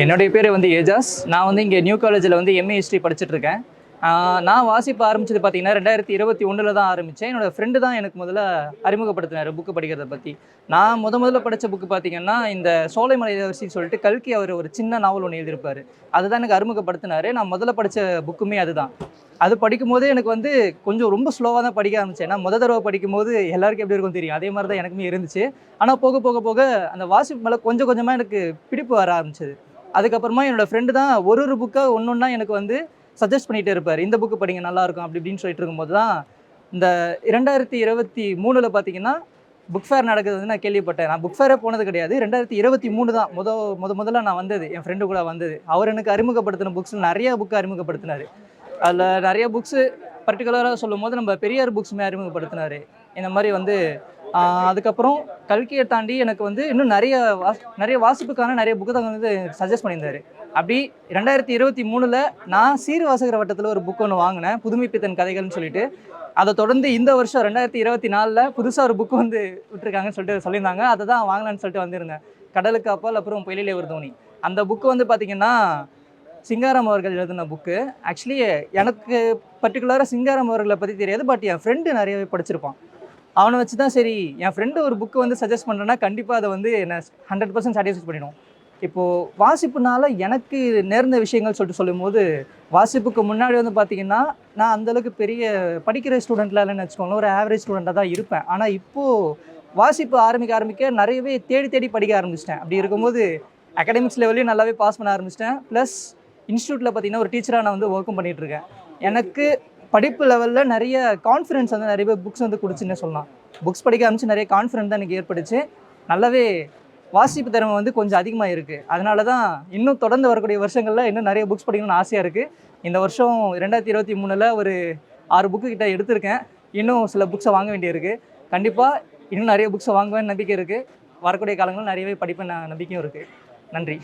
என்னுடைய பேர் வந்து ஏஜாஸ். நான் வந்து இங்கே நியூ காலேஜில் வந்து எம்ஏ ஹிஸ்ட்ரி படிச்சுட்ருக்கேன் நான் வாசிப்பு ஆரம்பிச்சது பார்த்தீங்கன்னா ரெண்டாயிரத்தி இருபத்தி ஒன்றில் தான் ஆரம்பித்தேன் என்னோடய ஃப்ரெண்டு தான் எனக்கு முதல்ல அறிமுகப்படுத்தினார் புக்கு படிக்கிறத பற்றி நான் முத முதல்ல படித்த புக்கு பார்த்தீங்கன்னா இந்த சோலைமலை இளவரசின்னு சொல்லிட்டு கல்கி அவர் ஒரு சின்ன நாவல் ஒன்று எழுதியிருப்பார். அதுதான் எனக்கு அறிமுகப்படுத்தினார். நான் முதல்ல படித்த புக்குமே அதுதான். அது படிக்கும்போது எனக்கு வந்து கொஞ்சம் ரொம்ப ஸ்லோவாக தான் படிக்க ஆரம்பிச்சேன். ஏன்னா முத தடவை படிக்கும்போது எல்லாருக்கும் எப்படி இருக்கும் தெரியும். அதே மாதிரி தான் எனக்குமே இருந்துச்சு. ஆனால் போக போக போக அந்த வாசிப்பு மேலே கொஞ்சம் கொஞ்சமாக எனக்கு பிடிப்பு வர ஆரம்பிச்சது. அதுக்கப்புறமா என்னோடய ஃப்ரெண்டு தான் ஒரு ஒரு புக்காக ஒன்று ஒன்றா எனக்கு வந்து சஜஸ்ட் பண்ணிகிட்டே இருப்பார். இந்த புக்கு படிங்க நல்லா இருக்கும் அப்படி இப்படின்னு சொல்லிட்டு இருக்கும்போது தான் இந்த இரண்டாயிரத்தி இருபத்தி மூணில் பார்த்தீங்கன்னா புக் ஃபேர் நடக்குது நான் கேள்விப்பட்டேன். நான் புக் ஃபேரே போனது கிடையாது. ரெண்டாயிரத்தி இருபத்தி மூணு தான். முத முத முதல்ல நான் வந்தது. என் ஃப்ரெண்டு கூட வந்தது. அவர் எனக்கு அறிமுகப்படுத்தின புக்ஸ் நிறைய புக்கு அறிமுகப்படுத்தினார். அதில் நிறைய புக்ஸு பர்டிகுலராக சொல்லும் போது நம்ம பெரியார் புக்ஸுமே அறிமுகப்படுத்தினார். இந்த மாதிரி வந்து அதுக்கப்புறம் கல்கியை தாண்டி எனக்கு வந்து இன்னும் நிறைய வாஸ் நிறைய வாசிப்புக்கான நிறைய புக்கு வந்து சஜஸ்ட் பண்ணியிருந்தாரு. அப்படி ரெண்டாயிரத்தி இருபத்தி மூணில் நான் சீர் வாசகர் வட்டத்தில் ஒரு புக் ஒன்று வாங்கினேன் புதுமைப்பித்தன் கதைகள்னு சொல்லிட்டு. அதை தொடர்ந்து இந்த வருஷம் ரெண்டாயிரத்தி இருபத்தி நாலில் புதுசாக ஒரு புக் வந்து விட்டுருக்காங்கன்னு சொல்லிட்டு சொல்லியிருந்தாங்க. அதை தான் வாங்கலான்னு சொல்லிட்டு வந்திருந்தேன். கடலுக்கு அப்பால் அப்புறம் புயலிலே ஒரு தோனி. அந்த புக்கு வந்து பார்த்திங்கன்னா சிங்காரம் அவர்கள் எழுதின புக்கு ஆக்சுவலி எனக்கு பர்டிகுலராக சிங்காரம் அவர்களை பற்றி தெரியாது பட் என் ஃப்ரெண்டு நிறையவே படிச்சிருப்பான். அவனை வச்சு தான் சரி என் ஃப்ரெண்டு ஒரு புக்கு வந்து சஜஸ்ட் பண்ணுறேன்னா கண்டிப்பாக அதை வந்து என்னை ஹண்ட்ரட் பர்சன்ட் சாட்டிஸ்ஃபை பண்ணிடும் இப்போது வாசிப்புனால எனக்கு நேர்ந்த விஷயங்கள் சொல்லிட்டு சொல்லும்போது வாசிப்புக்கு முன்னாடி வந்து பார்த்தீங்கன்னா நான் அந்தளவுக்கு பெரிய படிக்கிற ஸ்டூடெண்ட்லாம் இல்லைன்னு வச்சுக்கோங்களேன் ஒரு ஆவரேஜ் ஸ்டூடெண்ட்டாக தான் இருப்பேன். ஆனால் இப்போது வாசிப்பு ஆரம்பிக்க ஆரம்பிக்க நிறையவே தேடி தேடி படிக்க ஆரம்பிச்சிட்டேன். அப்படி இருக்கும்போது அகாடமிக்ஸ் லெவல்லையும் நல்லாவே பாஸ் பண்ண ஆரம்பிச்சிட்டேன். ப்ளஸ் இன்ஸ்டியூட்டில் பார்த்தீங்கன்னா ஒரு டீச்சராக நான் வந்து ஒர்க்கும் பண்ணிகிட்டு இருக்கேன். எனக்கு படிப்பு லெவலில் நிறைய கான்ஃபிடன்ஸ் வந்து நிறைய பேர் புக்ஸ் வந்து குடிச்சுன்னு சொல்லலாம். புக்ஸ் படிக்க ஆரம்பிச்சு நிறைய கான்ஃபிடன்ஸ் தான் எனக்கு ஏற்பட்டுச்சு. நல்லாவே வாசிப்பு திறமை வந்து கொஞ்சம் அதிகமாக இருக்குது அதனால தான் இன்னும் தொடர்ந்து வரக்கூடிய வருஷங்களில் இன்னும் நிறைய புக்ஸ் படிக்கணும்னு ஆசையாக இருக்குது இந்த வருஷம் ரெண்டாயிரத்தி இருபத்தி மூணில் ஒரு ஆறு புக்கு கிட்ட எடுத்திருக்கேன். இன்னும் சில புக்ஸை வாங்க வேண்டியிருக்கு. கண்டிப்பாக இன்னும் நிறைய புக்ஸை வாங்குவேன் நம்பிக்கை இருக்குது வரக்கூடிய காலங்களில் நிறையவே படிப்பேன் நம்பிக்கையும் இருக்குது நன்றி.